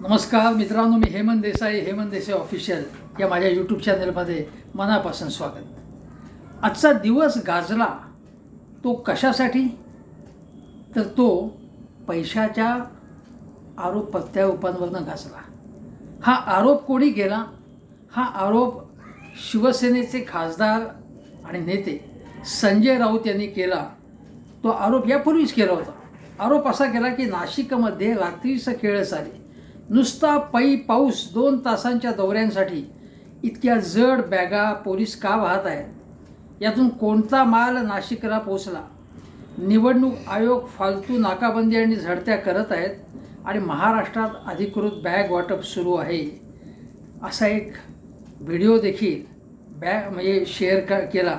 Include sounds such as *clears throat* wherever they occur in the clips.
नमस्कार मित्रांनो मी हेमंत देसाई हेमंत देसाई ऑफिशियल या माझ्या यूट्यूब चॅनलमध्ये मनापासून स्वागत. आजचा दिवस गाजला तो कशासाठी? तर तो पैशाच्या आरोप प्रत्यारोपांवरनं गाजला. हा आरोप कोणी केला? हा आरोप शिवसेनेचे खासदार आणि नेते संजय राऊत यांनी केला. तो आरोप यापूर्वीच केला होता. आरोप असा केला की नाशिकमध्ये रात्रीचं खेळ झाली नुसता पै पाऊस दोन तासांच्या दौऱ्यांसाठी इतक्या जड बॅगा पोलीस का वाहत आहेत? यातून कोणता माल नाशिकला पोचला निवडणूक आयोग फालतू नाकाबंदी आणि झडत्या करत आहेत आणि महाराष्ट्रात अधिकृत बॅग वाटप सुरू आहे. असा एक व्हिडिओ देखील बॅग म्हणजे शेअर क केला.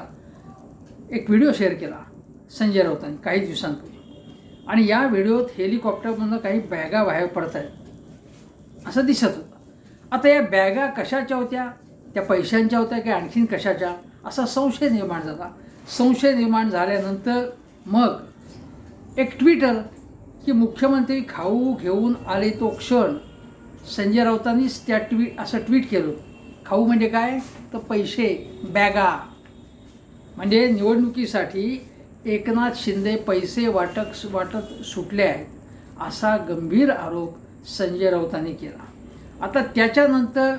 एक व्हिडिओ शेअर केला संजय राऊतांनी काही दिवसांपूर्वी. आणि या व्हिडिओत हेलिकॉप्टरमधून काही बॅगा बाहेर पडत आहेत. असं दिसत होतं. आता या बॅगा कशाच्या होत्या? त्या पैशांच्या होत्या की आणखीन कशाच्या? असा संशय निर्माण झाला. संशय निर्माण झाल्यानंतर मग एक ट्विटर की मुख्यमंत्री खाऊ घेऊन आले तो क्षण संजय राऊतांनीच त्या ट्वीट असं ट्विट केलं. खाऊ म्हणजे काय? तर पैसे बॅगा. म्हणजे निवडणुकीसाठी एकनाथ शिंदे पैसे वाटक वाटत सुटले आहेत. असा गंभीर आरोप संजय राऊतांनी केला. आता त्याच्यानंतर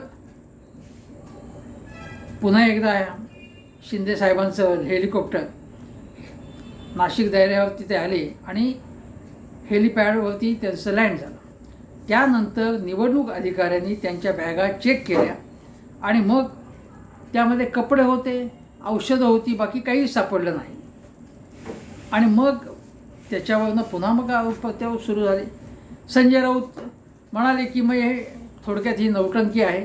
पुन्हा एकदा शिंदे साहेबांचं हेलिकॉप्टर नाशिक दौऱ्यावरती ते आले आणि हेलिपॅडवरती त्यांचं लँड झालं. त्यानंतर निवडणूक अधिकाऱ्यांनी त्यांच्या बॅगा चेक केल्या आणि मग त्यामध्ये कपडे होते औषधं होती बाकी काहीच सापडलं नाही. आणि मग त्याच्यावरनं पुन्हा मग त्यावर सुरू झाले. संजय राऊत म्हणाले की मग हे थोडक्यात ही नौटंकी आहे.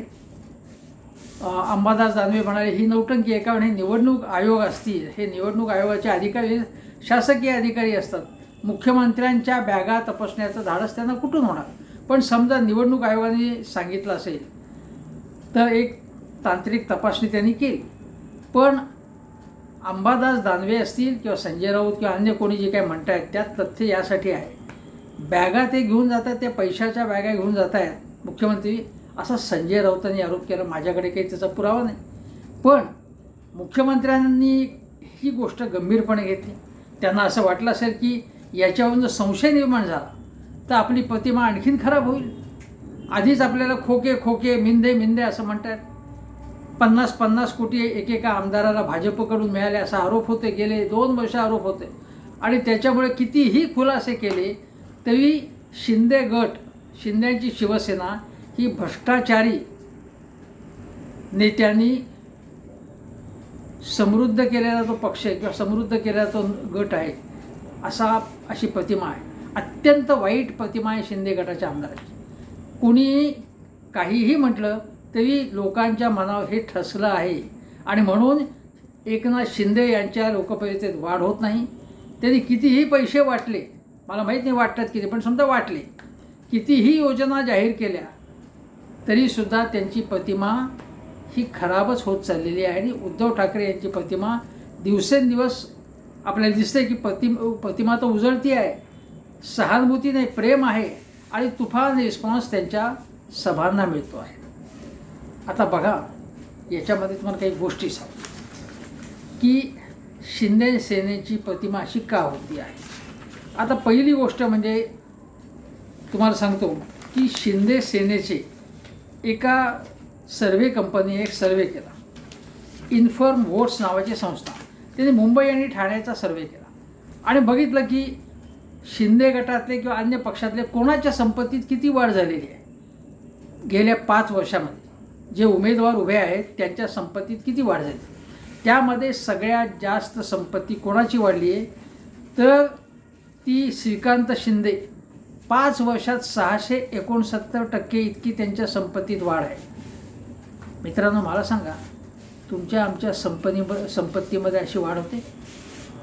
अंबादास दानवे म्हणाले ही नौटंकी आहे कारण हे निवडणूक आयोग असतील. हे निवडणूक आयोगाचे अधिकारी शासकीय अधिकारी असतात. मुख्यमंत्र्यांच्या बॅगा तपासण्याचं धाडस त्यांना कुठून होणार? पण समजा निवडणूक आयोगाने सांगितलं असेल तर एक तांत्रिक तपासणी त्यांनी केली. पण अंबादास दानवे असतील किंवा संजय राऊत किंवा अन्य कोणी जे काय आहेत त्यात तथ्य यासाठी आहे. बॅगा ते घेऊन जातात त्या पैशाच्या बॅगा घेऊन जात आहेत मुख्यमंत्री. असा संजय राऊतांनी आरोप केला माझ्याकडे काही त्याचा पुरावा नाही. पण मुख्यमंत्र्यांनी ही गोष्ट गंभीरपणे घेतली. त्यांना असं वाटलं असेल की याच्यावरून जर संशय निर्माण झाला तर आपली प्रतिमा आणखीन खराब होईल. आधीच आपल्याला खोके खोके मिंदे मिंदे असं म्हणतात. पन्नास पन्नास कोटी एकेका आमदाराला भाजपकडून मिळाले असा आरोप होते गेले दोन वर्ष आरोप होते. आणि त्याच्यामुळे कितीही खुलासे केले तरी शिंदे गट शिंद्यांची शिवसेना ही भ्रष्टाचारी नेत्यांनी समृद्ध केलेला तो पक्ष आहे किंवा समृद्ध केलेला तो गट आहे असा अशी प्रतिमा आहे. अत्यंत वाईट प्रतिमा आहे शिंदे गटाच्या आमदाराची. कुणी काहीही म्हटलं तरी लोकांच्या मनावर हे ठसलं आहे. आणि म्हणून एकनाथ शिंदे यांच्या लोकप्रियतेत वाढ होत नाही. त्यांनी कितीही पैसे वाटले मला माहीत नाही वाटतात किती पण समजा वाटले. कितीही योजना जाहीर केल्या तरीसुद्धा त्यांची प्रतिमा ही खराबच होत चाललेली आहे आणि उद्धव ठाकरे यांची प्रतिमा दिवसेंदिवस आपल्याला दिसते की प्रति प्रतिमा तर उजळती आहे. सहानुभूती नाही प्रेम आहे आणि तुफान रिस्पॉन्स त्यांच्या सभांना मिळतो आहे. आता बघा याच्यामध्ये तुम्हाला काही गोष्टी सांग की शिंदे सेनेची प्रतिमा अशी का होती आहे? आता पहिली गोष्ट म्हणजे तुम्हाला सांगतो की शिंदे सेनेचे एका सर्वे कंपनी एक सर्वे केला. इन्फर्म वोट्स नावाची संस्था. त्यांनी मुंबई आणि ठाण्याचा सर्वे केला. आणि बघितलं की शिंदे गटातले किंवा अन्य पक्षातले कोणाच्या संपत्तीत किती वाढ झालेली आहे? गेल्या पाच वर्षामध्ये. जे उमेदवार उभे आहेत त्यांच्या संपत्तीत किती वाढ झाली? त्यामध्ये सगळ्यात जास्त संपत्ती कोणाची वाढली आहे? तर ती श्रीकांत शिंदे. पाच वर्षात सहाशे एकोणसत्तर टक्के इतकी त्यांच्या संपत्तीत वाढ आहे. मित्रांनो मला सांगा तुमच्या आमच्या संपनी संपत्तीमध्ये अशी वाढ होते?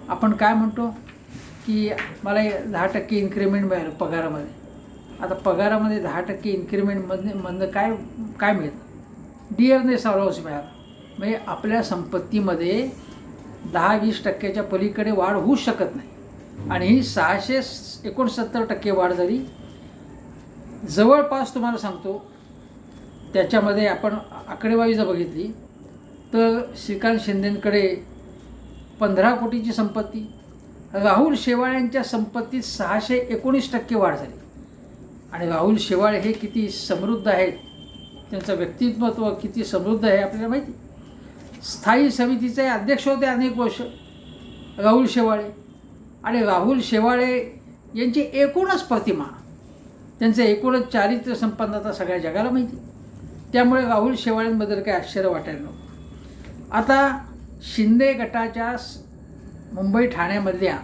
आपण काय म्हणतो की मला दहा टक्के इन्क्रीमेंट मिळालं पगारामध्ये. आता पगारामध्ये दहा टक्के इन्क्रिमेंटमध्ये मधनं काय काय मिळतं डिअरनेस अलाउन्स मिळाला. म्हणजे आपल्या संपत्तीमध्ये दहा वीस टक्क्याच्या पलीकडे वाढ होऊ शकत नाही. आणि ही सहाशे एकोणसत्तर टक्के वाढ झाली. जवळपास तुम्हाला सांगतो त्याच्यामध्ये आपण आकडेवारी जर बघितली तर श्रीकांत शिंदेंकडे पंधरा कोटीची संपत्ती राहुल शेवाळ्यांच्या संपत्तीत सहाशे एकोणीस टक्के वाढ झाली. आणि राहुल शेवाळे हे किती समृद्ध आहेत त्यांचं व्यक्तिमत्व किती समृद्ध आहे आपल्याला माहिती? स्थायी समितीचे अध्यक्ष होते अनेक वर्ष राहुल शेवाळे. आणि राहुल शेवाळे यांची एकूणच प्रतिमा. त्यांचं एकूणच चारित्र्य संपन्नता सगळ्या जगाला माहिती. त्यामुळे राहुल शेवाळ्यांबद्दल काही आश्चर्य वाटायला नव्हतं आता शिंदे गटाच्या मुंबई ठाण्यामधल्या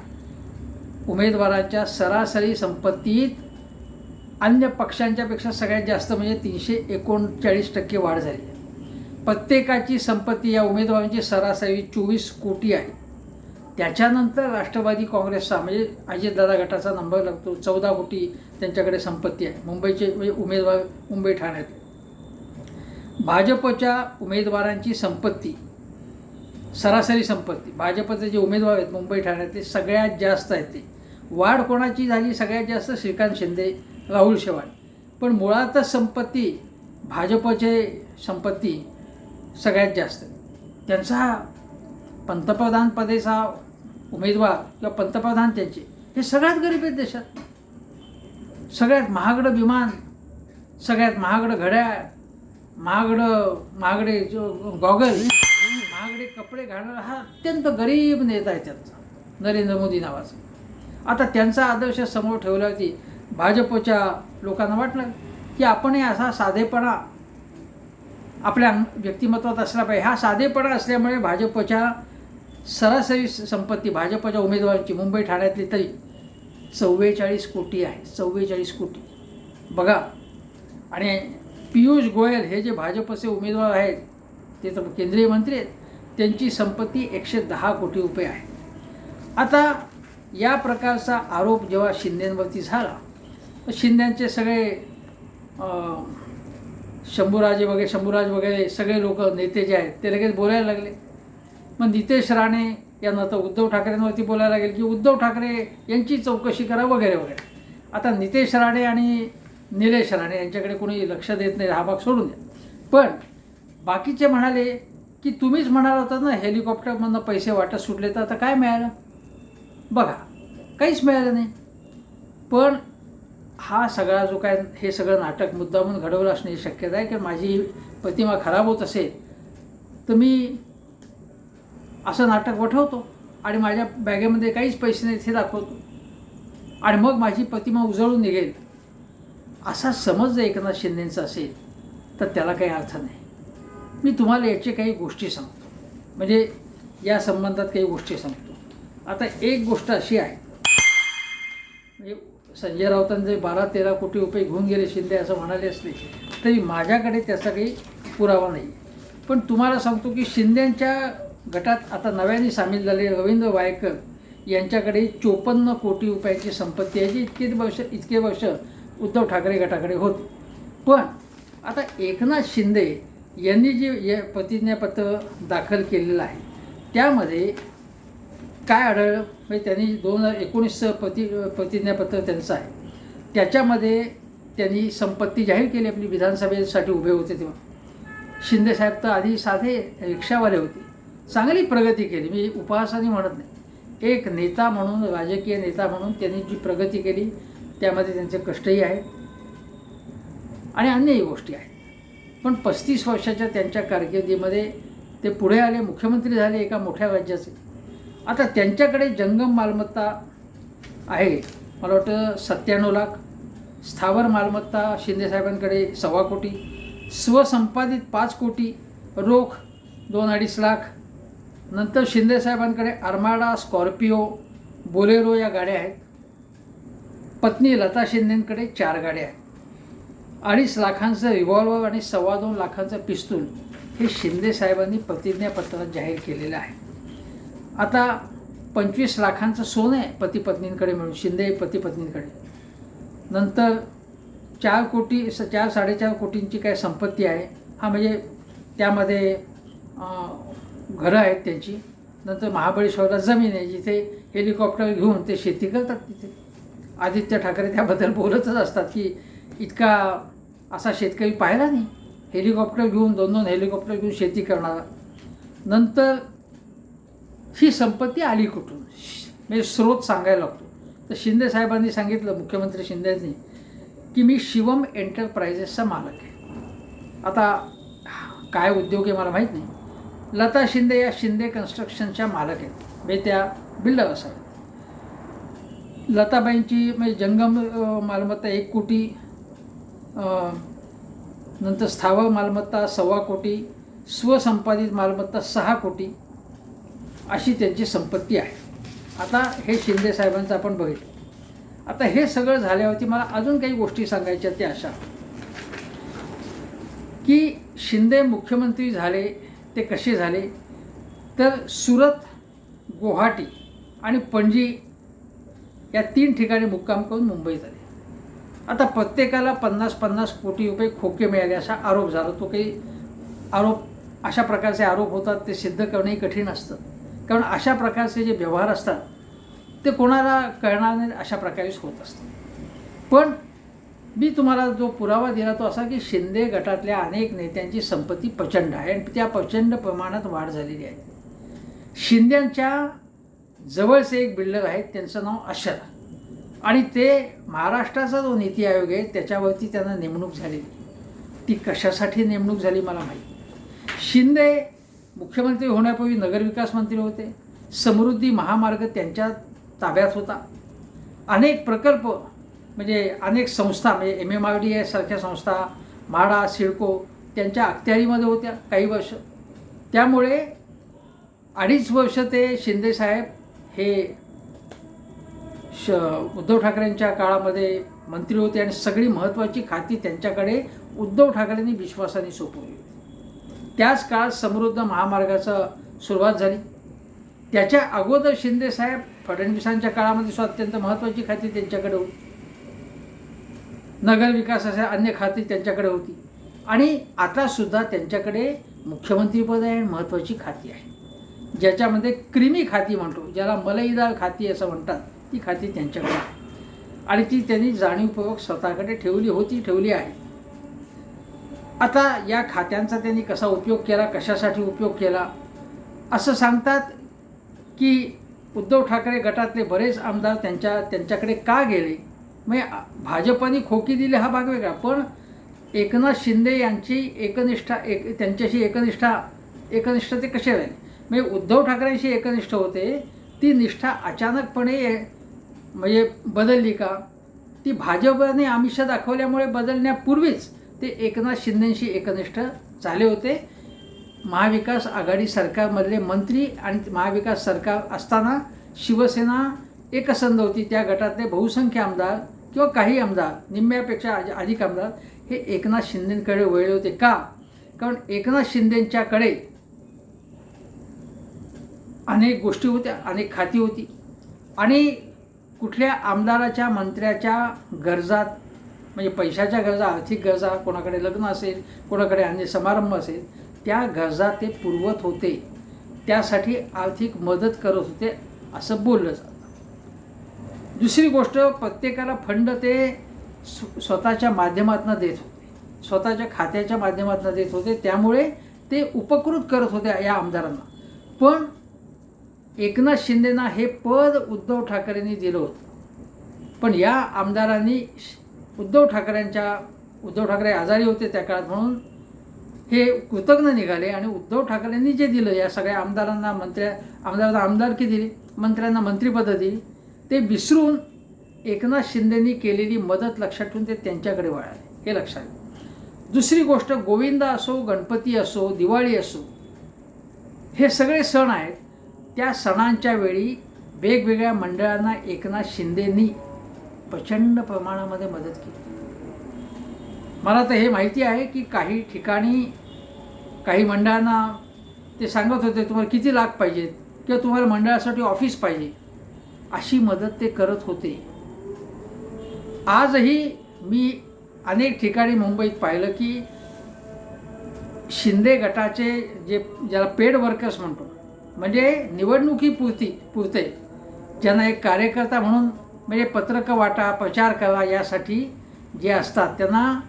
उमेदवारांच्या सरासरी संपत्तीत अन्य पक्षांच्यापेक्षा सगळ्यात जास्त म्हणजे तीनशे एकोणचाळीस टक्के वाढ झाली आहे. प्रत्येकाची संपत्ती या उमेदवारांची सरासरी चोवीस कोटी आहे. त्याच्यानंतर राष्ट्रवादी काँग्रेसचा म्हणजे अजितदादा गटाचा नंबर लागतो चौदा कोटी त्यांच्याकडे संपत्ती आहे. मुंबईचे म्हणजे उमेदवार मुंबई ठाण्यात. भाजपच्या उमेदवारांची संपत्ती सरासरी संपत्ती. भाजपचे जे उमेदवार आहेत मुंबई ठाण्यातले सगळ्यात जास्त आहेत ते. वाढ कोणाची झाली? सगळ्यात जास्त श्रीकांत शिंदे राहुल शेवाळ पण मुळातच संपत्ती भाजपचे संपत्ती सगळ्यात जास्त त्यांचा पंतप्रधानपदेचा उमेदवार किंवा पंतप्रधान त्यांचे. हे सगळ्यात गरीब आहेत देशात. सगळ्यात महागडं विमान सगळ्यात महागडं घड्याळ महागडं महागडे जो गॉगल महागडे कपडे घालणारा हा अत्यंत गरीब नेता आहे त्यांचा नरेंद्र मोदी नावाचा. आता त्यांचा आदर्श समोर ठेवल्यावरती भाजपच्या लोकांना वाटलं की आपणही असा साधेपणा आपल्या व्यक्तिमत्वात असला पाहिजे. हा साधेपणा असल्यामुळे भाजपच्या सरासरी संपत्ती भाजपच्या उमेदवारांची. मुंबई ठाण्यातली तरी चव्वेचाळीस कोटी आहे. चव्वेचाळीस कोटी. बघा. आणि पियुष गोयल हे जे भाजपचे उमेदवार आहेत ते तर केंद्रीय मंत्री आहेत त्यांची संपत्ती एकशे दहा कोटी रुपये आहे. आता या प्रकारचा आरोप जेव्हा शिंद्यांवरती झाला तर शिंद्यांचे सगळे शंभूराजे वगैरे शंभूराज वगैरे सगळे लोक नेते जे आहेत ते लगेच बोलायला लागले. मग नितेश राणे यांना तर उद्धव ठाकरेंवरती बोलायला लागेल की उद्धव ठाकरे यांची चौकशी करा वगैरे वगैरे. आता नितेश राणे आणि निलेश राणे यांच्याकडे कोणी लक्ष देत नाही हा भाग सोडून द्या. पण बाकीचे म्हणाले की तुम्हीच म्हणाला होता ना हेलिकॉप्टरमधनं पैसे वाटत सुटले तर आता काय मिळालं? बघा काहीच मिळालं नाही. पण हा सगळा जो काय हे सगळं नाटक मुद्दामून घडवलं असण्याची शक्यता आहे की माझी प्रतिमा खराब होत असेल तर मी असं नाटक वठवतो आणि माझ्या बॅगेमध्ये काहीच पैसे नाहीत हे दाखवतो. आणि मग माझी प्रतिमा उजळून निघेल. असा समज जर एकनाथ शिंदेंचा असेल तर त्याला काही अर्थ नाही. मी तुम्हाला याचे काही गोष्टी सांगतो. म्हणजे या संबंधात काही गोष्टी सांगतो. आता एक गोष्ट अशी आहे. म्हणजे संजय राऊतांचे बारा तेरा कोटी रुपये घेऊन गेले शिंदे असं म्हणाले असले तरी माझ्याकडे त्याचा काही पुरावा नाही. पण तुम्हाला सांगतो की शिंद्यांच्या गटात आता नव्याने सामील झाले रवींद्र वायकर यांच्याकडे चोपन्न कोटी रुपयाची संपत्ती आहे जी इतके वर्ष इतके वर्ष उद्धव ठाकरे गटाकडे होते. पण आता एकनाथ शिंदे यांनी जे प्रतिज्ञापत्र दाखल केलेलं आहे त्यामध्ये काय आढळलं? म्हणजे त्यांनी दोन हजार एकोणीसचं प्रति प्रतिज्ञापत्र त्यांचं आहे. त्याच्यामध्ये त्यांनी संपत्ती जाहीर केली आपली विधानसभेसाठी उभे होते तेव्हा. शिंदेसाहेब तर आधी साधे रिक्षावाले होते. चांगली प्रगती केली. मी उपहासाने म्हणत नाही. एक नेता म्हणून राजकीय नेता म्हणून त्यांनी जी प्रगती केली त्यामध्ये त्यांचे कष्टही आहेत आणि अन्यही गोष्टी आहेत. पण पस्तीस वर्षाच्या त्यांच्या कारकिर्दीमध्ये ते पुढे आले मुख्यमंत्री झाले एका मोठ्या राज्याचे. आता त्यांच्याकडे जंगम मालमत्ता आहे. मला वाटतं सत्त्याण्णव लाख. स्थावर मालमत्ता शिंदेसाहेबांकडे सव्वा कोटी. स्वसंपादित पाच कोटी. रोख दोन अडीच लाख. नंतर शिंदेसाहेबांकडे आर्माडा स्कॉर्पिओ बोलेरो या गाड्या आहेत. पत्नी लता शिंदेंकडे चार गाड्या आहेत. अडीच लाखांचं रिव्हॉल्वर आणि सव्वा दोन लाखांचं पिस्तूल हे शिंदे साहेबांनी प्रतिज्ञापत्रात जाहीर केलेलं आहे. आता पंचवीस लाखांचं सोनं आहे पतीपत्नींकडे मिळून शिंदे पतीपत्नींकडे. नंतर चार कोटी स चार साडेचार कोटींची काय संपत्ती आहे हा म्हणजे त्यामध्ये घरं आहेत त्यांची. नंतर महाबळेश्वरला जमीन आहे जिथे हेलिकॉप्टर घेऊन ते शेती करतात तिथे. आदित्य ठाकरे त्याबद्दल बोलतच असतात की इतका असा शेतकरी पाहिला नाही. हेलिकॉप्टर घेऊन दोन दोन हेलिकॉप्टर घेऊन शेती करणारा. नंतर ही संपत्ती आली कुठून? म्हणजे स्रोत सांगायला लागतो. तर शिंदे साहेबांनी सांगितलं मुख्यमंत्री शिंदेंनी की मी शिवम एंटरप्राइजेसचा मालक आहे. आता काय उद्योग आहे मला माहीत नाही. लता शिंदे या शिंदे कन्स्ट्रक्शनच्या मालक आहेत. म्हणजे त्या बिल्डर असाव्यात लताबाईंची म्हणजे जंगम मालमत्ता एक कोटी नंतर स्थावर मालमत्ता सव्वा कोटी स्वसंपादित मालमत्ता सहा कोटी अशी त्यांची संपत्ती आहे. आता हे शिंदे साहेबांचं आपण बघितलं. आता हे सगळं झाल्यावरती मला अजून काही गोष्टी सांगायच्या त्या अशा. की शिंदे मुख्यमंत्री झाले ते कसे झाले? तर सुरत गुवाहाटी आणि पणजी या तीन ठिकाणी मुक्काम करून मुंबईत आले आता प्रत्येकाला पन्नास पन्नास कोटी रुपये खोके मिळाले असा आरोप झाला. तो काही आरोप अशा प्रकारचे आरोप होतात ते सिद्ध करणंही कठीण असतं. कारण अशा प्रकारचे जे व्यवहार असतात ते कोणाला कळणार नाही अशा प्रकारेच होत असतात. पण मी तुम्हाला जो पुरावा दिला तो असा की शिंदे गटातल्या अनेक नेत्यांची संपत्ती प्रचंड आहे आणि त्या प्रचंड प्रमाणात वाढ झालेली आहे. शिंद्यांच्या जवळचे एक बिल्डर आहेत त्यांचं नाव अशर आणि ते महाराष्ट्राचा जो नीती आयोग आहे त्याच्यावरती त्यांना नेमणूक झालेली ती कशासाठी नेमणूक झाली मला माहीत शिंदे मुख्यमंत्री होण्यापूर्वी नगरविकास मंत्री होते. समृद्धी महामार्ग त्यांच्या ताब्यात होता. अनेक प्रकल्प म्हणजे अनेक संस्था म्हणजे M M R D A सारख्या संस्था म्हाडा सिडको त्यांच्या अखत्यारीमध्ये होत्या काही वर्ष. त्यामुळे अडीच वर्ष ते शिंदेसाहेब हे श उद्धव ठाकरेंच्या काळामध्ये मंत्री होते आणि सगळी महत्त्वाची खाती त्यांच्याकडे उद्धव ठाकरेंनी विश्वासाने सोपवली होती. त्याच काळात समृद्ध महामार्गाचं सुरुवात झाली. त्याच्या अगोदर शिंदेसाहेब फडणवीसांच्या काळामध्ये सुद्धा अत्यंत महत्त्वाची खाती त्यांच्याकडे होती. नगरविकासाच्या अन्य खाती त्यांच्याकडे होती. आणि आतासुद्धा त्यांच्याकडे मुख्यमंत्रीपद आहे आणि महत्त्वाची खाती आहे. ज्याच्यामध्ये क्रिमी खाती म्हणतो ज्याला मलईदार खाती असं म्हणतात ती खाती त्यांच्याकडे आहे. आणि ती त्यांनी जाणीवपूर्वक स्वतःकडे ठेवली होती ठेवली आहे. आता या खात्यांचा त्यांनी कसा उपयोग केला कशासाठी उपयोग केला असं सांगतात की उद्धव ठाकरे गटातले बरेच आमदार त्यांच्या त्यांच्याकडे का गेले? म्हणजे भाजपने खोकी दिली हा भाग वेगळा. पण एकनाथ शिंदे यांची एकनिष्ठा एक त्यांच्याशी एकनिष्ठा एकनिष्ठ ते कसे राहील? म्हणजे उद्धव ठाकरेंशी एकनिष्ठ होते ती निष्ठा अचानकपणे म्हणजे बदलली का? ती भाजपने आमिष दाखवल्यामुळे बदलण्यापूर्वीच ते एकनाथ शिंदेशी एकनिष्ठ झाले होते. महाविकास आघाडी सरकारमधले मंत्री आणि महाविकास सरकार असताना शिवसेना एकसंध होती. त्या गटातले बहुसंख्य आमदार किंवा काही आमदार निम्म्यापेक्षा अधिक आमदार हे एकनाथ शिंदेकडे वळले होते का? कारण एकनाथ शिंदेंच्याकडे अनेक गोष्टी होत्या अनेक खाती होती. आणि कुठल्या आमदाराच्या मंत्र्याच्या गरजात म्हणजे पैशाच्या गरजा आर्थिक गरजा कोणाकडे लग्न असेल कोणाकडे अन्य समारंभ असेल त्या गरजा ते पुरवत होते. त्यासाठी आर्थिक मदत करत होते असं बोललं जातं. दुसरी गोष्ट प्रत्येकाला फंड ते स्वतःच्या माध्यमातून देत होते. स्वतःच्या खात्याच्या माध्यमातून देत होते. त्यामुळे ते उपकृत करत होते या आमदारांना. पण एकनाथ शिंदेना हे पद उद्धव ठाकरेंनी दिलं होतं. पण या आमदारांनी उद्धव ठाकरेंच्या उद्धव ठाकरे आजारी होते त्या काळात म्हणून हे कृतज्ञ निघाले आणि उद्धव ठाकरेंनी जे दिलं या सगळ्या आमदारांना मंत्र्या आमदारांना आमदारकी दिली मंत्र्यांना मंत्रिपदं दिली. ते विसरून एकनाथ शिंदेंनी केलेली मदत लक्षात ठेवून ते त्यांच्याकडे वळाले. हे लक्षात दुसरी गोष्ट गोविंदा असो गणपती असो दिवाळी असो हे सगळे सण आहेत. त्या सणांच्या वेळी वेगवेगळ्या मंडळांना एकनाथ शिंदेंनी प्रचंड प्रमाणामध्ये मदत केली. मला तर हे माहिती आहे की काही ठिकाणी काही मंडळांना ते सांगत होते तुम्हाला किती लाख पाहिजेत? किंवा तुम्हाला मंडळासाठी ऑफिस पाहिजे? अशी मदत ते करत होते. आजही मी अनेक ठिकाणी मुंबईत पाहिलं की शिंदे गटाचे जे ज्याला पेड वर्कर्स म्हणतो म्हणजे निवडणुकीपुरती पुरते ज्यांना एक कार्यकर्ता म्हणून म्हणजे पत्रकं वाटा प्रचार करा यासाठी जे असतात त्यांना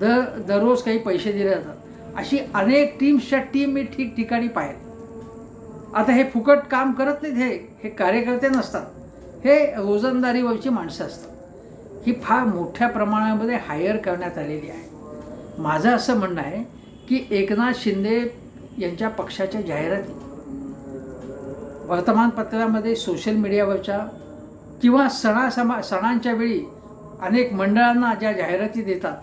दर दररोज काही पैसे दिले जातात. अशी अनेक टीम्सच्या टीम मी ठिकठिकाणी पाहित आता हे फुकट काम करत नाहीत हे हे कार्यकर्ते नसतात. हे रोजंदारीवरची माणसं असतात. ही फार मोठ्या प्रमाणामध्ये हायर करण्यात आलेली आहे. माझं असं म्हणणं आहे की एकनाथ शिंदे यांच्या पक्षाच्या जाहिराती वर्तमानपत्रामध्ये सोशल मीडियावरच्या किंवा सणासमा सणांच्या वेळी अनेक मंडळांना ज्या जाहिराती देतात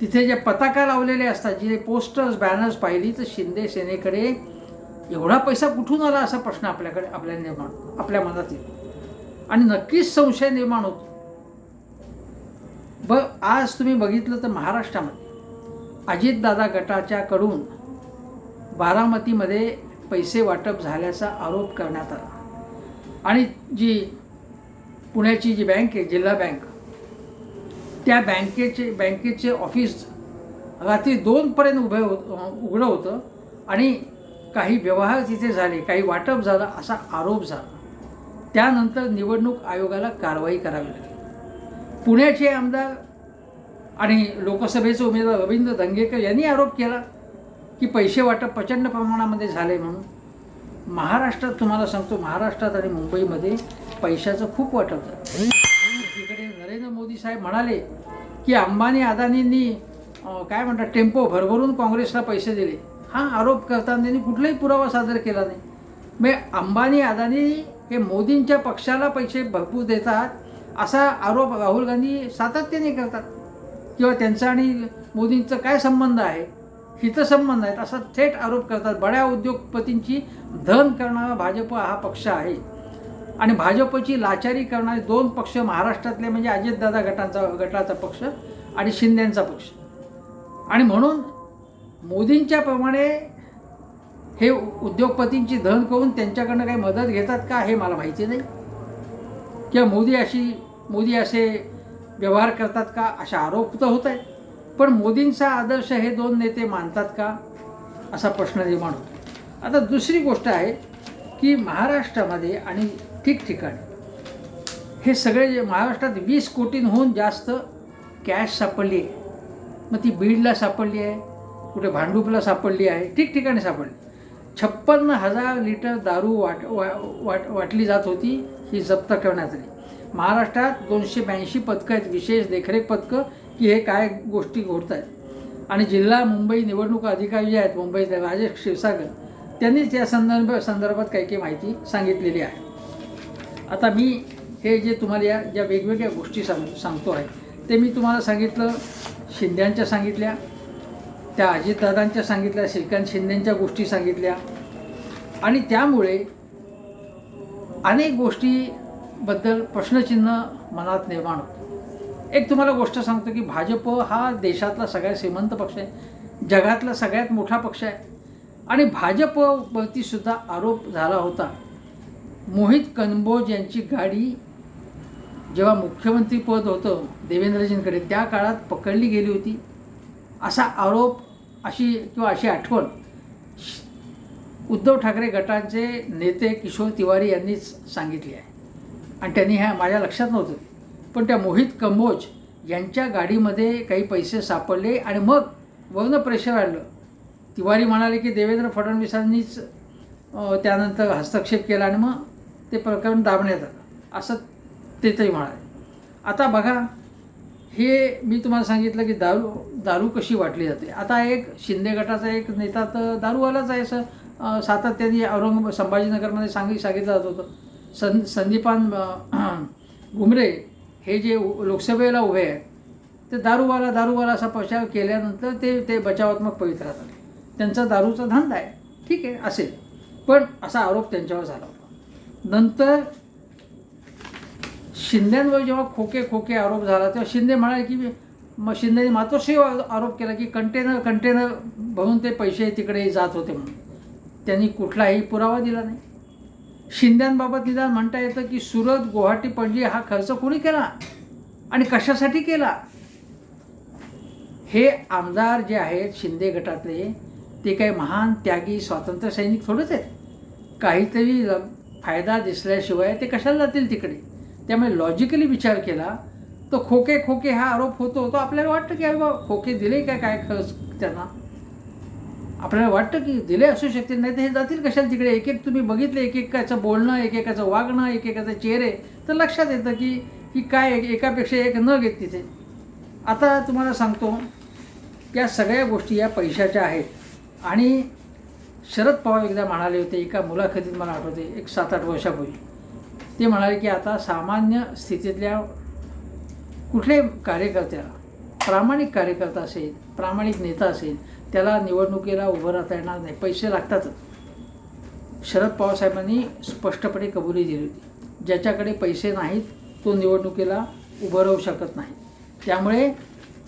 तिथे जे पताका लावलेले असतात जे पोस्टर्स बॅनर्स पाहिली तर शिंदे सेनेकडे एवढा पैसा कुठून आला असा प्रश्न आपल्याकडे आपल्या निर्माण आपल्या मनात येतो आणि नक्कीच संशय निर्माण होतो. ब आज तुम्ही बघितलं तर महाराष्ट्रामध्ये अजितदादा गटाच्याकडून बारामतीमध्ये पैसे वाटप झाल्याचा आरोप करण्यात आला. आणि जी पुण्याची जी बँक आहे जिल्हा बँक त्या बँकेचे बँकेचे ऑफिस रात्री दोनपर्यंत उभे होत उघडं होतं आणि काही व्यवहार तिथे झाले काही वाटप झालं असा आरोप झाला. त्यानंतर निवडणूक आयोगाला कारवाई करावी लागली. पुण्याचे आमदार आणि लोकसभेचे उमेदवार रवींद्र दंगेकर यांनी आरोप केला की पैसे वाटप प्रचंड प्रमाणामध्ये झाले म्हणून. महाराष्ट्रात तुम्हाला सांगतो महाराष्ट्रात आणि मुंबईमध्ये पैशाचं खूप वाटप झालं. नरेंद्र मोदी साहेब म्हणाले की अंबानी अदानींनी काय म्हणतात टेम्पो भरभरून काँग्रेसला पैसे दिले. हा आरोप करताना त्यांनी कुठलाही पुरावा सादर केला नाही. मग अंबानी अदानी हे मोदींच्या पक्षाला पैसे भरपूर देतात असा आरोप राहुल गांधी सातत्याने करतात. किंवा त्यांचा आणि मोदींचा काय संबंध आहे? हितसंबंध आहेत असा थेट आरोप करतात. बड्या उद्योगपतींची धन करणारा भाजप हा पक्ष आहे. आणि भाजपची लाचारी करणारे दोन पक्ष महाराष्ट्रातले म्हणजे अजितदादा गटांचा गटाचा पक्ष आणि शिंद्यांचा पक्ष. आणि म्हणून मोदींच्याप्रमाणे हे उद्योगपतींची धन करून त्यांच्याकडनं काही मदत घेतात का हे मला माहिती नाही. किंवा मोदी अशी मोदी असे व्यवहार करतात का अशा आरोप तर होत आहेत. पण मोदींचा आदर्श हे दोन नेते मानतात का? असा प्रश्न निर्माण होतो. आता दुसरी गोष्ट आहे की महाराष्ट्रामध्ये आणि ठिकठिकाणी हे सगळे जे महाराष्ट्रात वीस कोटींहून जास्त कॅश सापडली आहे. मग ती बीडला सापडली आहे कुठे भांडूपला सापडली आहे ठिकठिकाणी सापडली छप्पन्न हजार लिटर दारू वाट वा वाट वाटली जात होती ही जप्त करण्यात आली. महाराष्ट्रात दोनशे ब्याऐंशी पथकं आहेत विशेष देखरेख पथकं की हे काय गोष्टी घडत आहेत आणि जिल्हा मुंबई निवडणूक अधिकारी जे आहेत मुंबईतले राजेश क्षीरसागर त्यांनीच या संदर्भ संदर्भात काही काही माहिती सांगितलेली आहे. आता मी हे जे तुम्हाला या ज्या वेगवेगळ्या गोष्टी सांग सांगतो आहे ते मी तुम्हाला सांगितलं शिंद्यांच्या सांगितल्या त्या अजितदादांच्या सांगितल्या श्रीकांत शिंदेंच्या गोष्टी सांगितल्या. आणि त्यामुळे अनेक गोष्टीबद्दल प्रश्नचिन्ह मनात निर्माण होतं. एक तुम्हाला गोष्ट सांगतो की भाजप हा देशातला सगळ्यात श्रीमंत पक्ष आहे जगातला सगळ्यात मोठा पक्ष आहे. आणि भाजपवरतीसुद्धा आरोप झाला होता. मोहित कनबोज यांची गाडी जेव्हा मुख्यमंत्रीपद होतं देवेंद्रजींकडे त्या काळात पकडली गेली होती. असा आरोप अशी किंवा अशी आठवण. उद्धव ठाकरे गटाचे नेते किशोर तिवारी यांनीच सांगितली आहे. आणि त्यांनी ह्या माझ्या लक्षात नव्हतं. पण त्या मोहित कंबोज यांच्या गाडीमध्ये काही पैसे सापडले आणि मग वरून प्रेशर आणलं. तिवारी म्हणाले की देवेंद्र फडणवीसांनीच त्यानंतर हस्तक्षेप केला आणि मग ते प्रकरण दाबण्यात आलं. असं ते तरी म्हणाले. आता बघा हे मी तुम्हाला सांगितलं की दारू दारू कशी वाटली जाते. आता एक शिंदे गटाचा एक नेता तर दारूवालाच आहे असं सातत्याने औरंगाबाद संभाजीनगरमध्ये सांगित सांगितलं जात होतं. सं संदीपान *clears throat* घुमरे हे जे लोकसभेला उभे आहेत ते दारूवाला दारूवाला असा प्रचार केल्यानंतर ते ते बचावात्मक पवित्रात आले त्यांचा दारूचा धंदा आहे. ठीक आहे असेल. पण असा आरोप त्यांच्यावर झाला होता. नंतर शिंद्यांवर जेव्हा खोके खोके आरोप झाला तेव्हा शिंदे म्हणाले की मग शिंदेने मातोश्री आरोप केला की कंटेनर कंटेनर भरून ते पैसे तिकडे जात होते म्हणून. त्यांनी कुठलाही पुरावा दिला नाही. शिंद्यांबाबत निदान म्हणता येतं की सुरत गुवाहाटी पणजी हा खर्च कोणी केला? आणि कशासाठी केला? हे आमदार जे आहेत शिंदे गटातले ते काही महान त्यागी स्वातंत्र्य सैनिक थोडेच आहेत. काहीतरी ल- फायदा दिसल्याशिवाय ते कशाला जातील तिकडे? त्यामुळे लॉजिकली विचार केला तर खोके खोके हा आरोप होतो तो आपल्याला वाटतं की अरे बा खोके दिले काय काय खस त्यांना? आपल्याला वाटतं की दिले असू शकते नाही तर हे जातील कशाला तिकडे? एक एक तुम्ही बघितले एक एकाचं बोलणं एकेकाचं वागणं एकेकाचं चेहरे तर लक्षात येतं की की काय एकापेक्षा एक न घेत तिथे. आता तुम्हाला सांगतो या सगळ्या गोष्टी या पैशाच्या आहेत. आणि शरद पवार एकदा म्हणाले होते एका मुलाखतीत मला आठवते एक सात आठ वर्षापूर्वी. ते म्हणाले की आता सामान्य स्थितीतल्या कुठल्याही कार्यकर्त्याला प्रामाणिक कार्यकर्ता असेल प्रामाणिक नेता असेल त्याला निवडणुकीला उभं राहता येणार नाही. पैसे लागतातच. शरद पवार साहेबांनी स्पष्टपणे कबुली दिली होती. ज्याच्याकडे पैसे नाहीत तो निवडणुकीला उभं राहू शकत नाही. त्यामुळे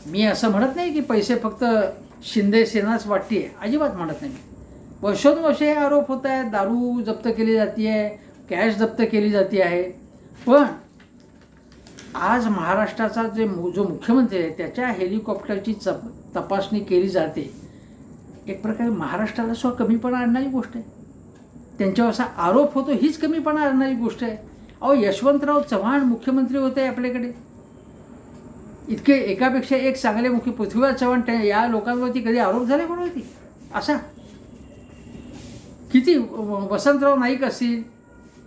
मी असं म्हणत नाही की पैसे फक्त शिंदे सेनाच वाटते अजिबात म्हणत नाही मी. हे आरोप होत आहेत दारू जप्त केली जाते आहे कॅश जप्त केली जाते आहे. पण आज महाराष्ट्राचा जे मु जो मुख्यमंत्री आहे त्याच्या हेलिकॉप्टरची चप तपासणी केली जाते. एक प्रकारे महाराष्ट्राला स्व कमीपणा आणणारी गोष्ट आहे. त्यांच्यावर असा आरोप होतो हीच कमीपणा आणणारी गोष्ट आहे. अहो यशवंतराव चव्हाण मुख्यमंत्री होते आपल्याकडे. इतके एकापेक्षा एक चांगले मुख्य पृथ्वीराज चव्हाण त्या या लोकांवरती कधी आरोप झाले कोणावरती? असा. किती व- वसंतराव नाईक असतील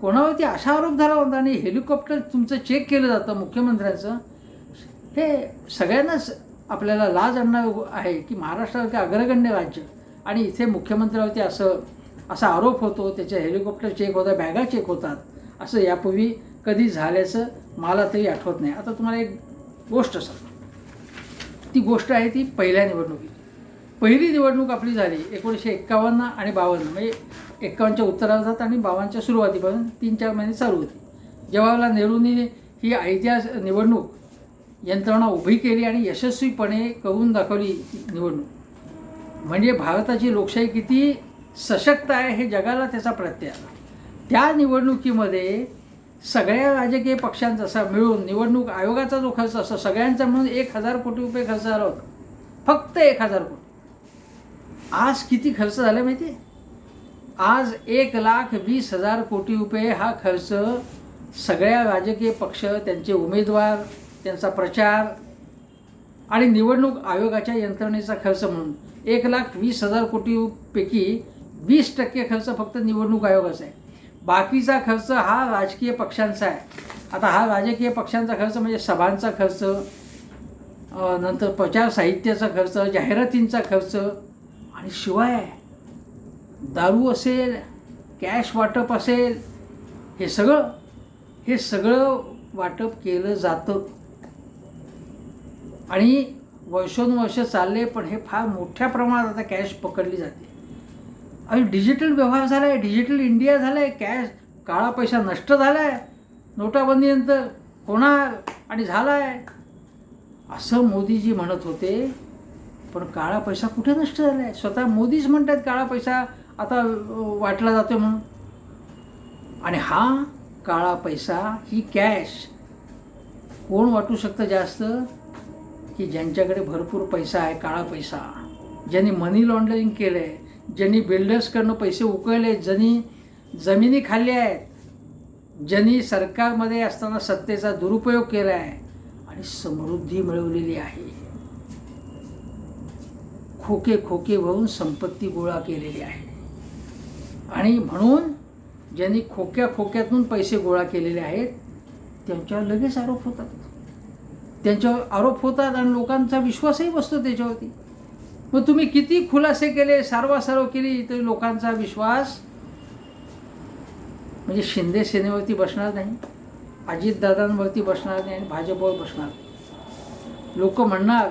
कोणावरती असा आरोप झाला होता आणि हेलिकॉप्टर तुमचं चेक केलं जातं मुख्यमंत्र्यांचं हे सगळ्यांनाच आपल्याला लाज आणणार आहे की महाराष्ट्रावरती अग्रगण्य राज्य आणि इथे मुख्यमंत्र्यावरती असं असा आरोप होतो त्याचे हेलिकॉप्टर चेक होतात बॅगा चेक होतात असं यापूर्वी कधी झाल्याचं मला तरी आठवत नाही. आता तुम्हाला एक गोष्ट सांग ती गोष्ट आहे ती पहिल्या निवडणुकीत. पहिली निवडणूक आपली झाली एकोणीसशे एक्कावन्न आणि बावन्न म्हणजे एक्कावन्नच्या उत्तरार्धात आणि बावनच्या सुरुवातीपासून तीन चार महिने चालू होती. जवाहरलाल नेहरूंनी ही ऐतिहासिक निवडणूक यंत्रणा उभी केली आणि यशस्वीपणे करून दाखवली निवडणूक. म्हणजे भारताची लोकशाही किती सशक्त आहे हे जगाला त्याचा प्रत्यय आला. त्या निवडणुकीमध्ये सगळ्या राजकीय पक्षांचा असा मिळून निवडणूक आयोगाचा जो खर्च असतो सगळ्यांचा मिळून एक हजार कोटी रुपये खर्च झाला होता. फक्त एक हजार कोटी. आज किती खर्च झाला माहिती आहे? आज एक लाख वीस हजार कोटी रुपये हा खर्च सगळ्या राजकीय पक्ष त्यांचे उमेदवार त्यांचा प्रचार आणि निवडणूक आयोगाच्या यंत्रणेचा खर्च म्हणून. एक लाख वीस हजार कोटीपैकी वीस टक्के खर्च फक्त निवडणूक आयोगाचा आहे. बाकीचा खर्च हा राजकीय पक्षांचा आहे. आता हा राजकीय पक्षांचा खर्च म्हणजे सभांचा खर्च नंतर प्रचार साहित्याचा खर्च जाहिरातींचा खर्च आणि शिवाय दारू असेल कॅश वाटप असेल हे सगळं हे सगळं वाटप केलं जातं. आणि वर्षोनुवर्ष चालले पण हे फार मोठ्या प्रमाणात आता कॅश पकडली जाते. आणि डिजिटल व्यवहार झाला आहे डिजिटल इंडिया झाला आहे कॅश काळा पैसा नष्ट झाला आहे नोटाबंदीनंतर होणार आणि झाला आहे असं मोदीजी म्हणत होते पण काळा पैसा कुठे नष्ट झाला आहे स्वतः मोदीच म्हणतात काळा पैसा आता वाटला जातो म्हणून. आणि हा काळा पैसा ही कॅश कोण वाटू शकतं जास्त? की ज्यांच्याकडे भरपूर पैसा आहे काळा पैसा. ज्यांनी मनी लॉन्ड्रिंग केलं आहे ज्यांनी बिल्डर्सकडनं पैसे उकळले ज्यांनी जमिनी खाल्ल्या आहेत ज्यांनी सरकारमध्ये असताना सत्तेचा दुरुपयोग केला आहे आणि समृद्धी मिळवलेली आहे. खोके खोके भरून संपत्ती गोळा केलेली आहे. आणि म्हणून ज्यांनी खोक्या खोक्यातून पैसे गोळा केलेले आहेत त्यांच्यावर लगेच आरोप होतात. त्यांच्यावर आरोप होतात आणि लोकांचा विश्वासही बसतो त्याच्यावरती. मग तुम्ही किती खुलासे केले सारवासारव केली तरी लोकांचा विश्वास? म्हणजे शिंदे सेनेवरती बसणार नाही अजितदादांवरती बसणार नाही आणि भाजपवर बसणार नाही. लोक म्हणणार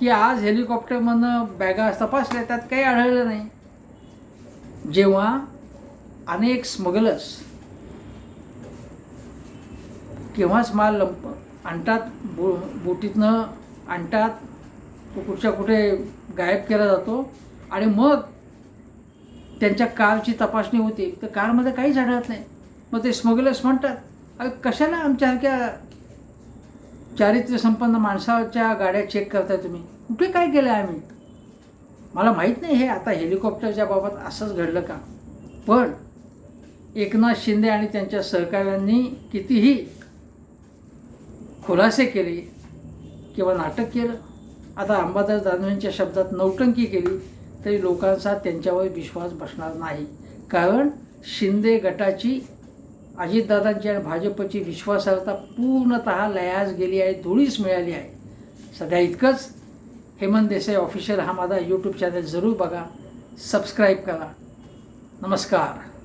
की आज हेलिकॉप्टरमधनं बॅगा तपासल्या त्यात काही आढळलं नाही. जेव्हा अनेक स्मगलर्स केव्हाच माल लंप आणतात बो बोटीतनं आणतात तो कुठच्या कुठे गायब केला जातो आणि मग त्यांच्या कारची तपासणी होते. तर कारमध्ये काहीच आढळत नाही. मग ते स्मगलर्स म्हणतात अरे कशाला आमच्यासारख्या चारित्र्य संपन्न माणसाच्या गाड्या चेक करताय तुम्ही? कुठे काय केलं आम्ही? मला माहीत नाही हे आता हेलिकॉप्टरच्या बाबत असंच घडलं का? पण एकनाथ शिंदे आणि त्यांच्या सहकाऱ्यांनी कितीही खुलासे केले किंवा नाटक केलं आता अंबादास दानवेंच्या शब्दात नौटंकी केली तरी लोकांचा त्यांच्यावर विश्वास बसणार नाही. कारण शिंदे गटाची अजितदादांची आणि भाजपची विश्वासार्हता पूर्णत लयास गेली आहे धुळीस मिळाली आहे. सध्या इतकंच हेमंत देसाई ऑफिशियल हा माझा यूट्यूब चॅनल जरूर बघा. सबस्क्राईब करा. नमस्कार.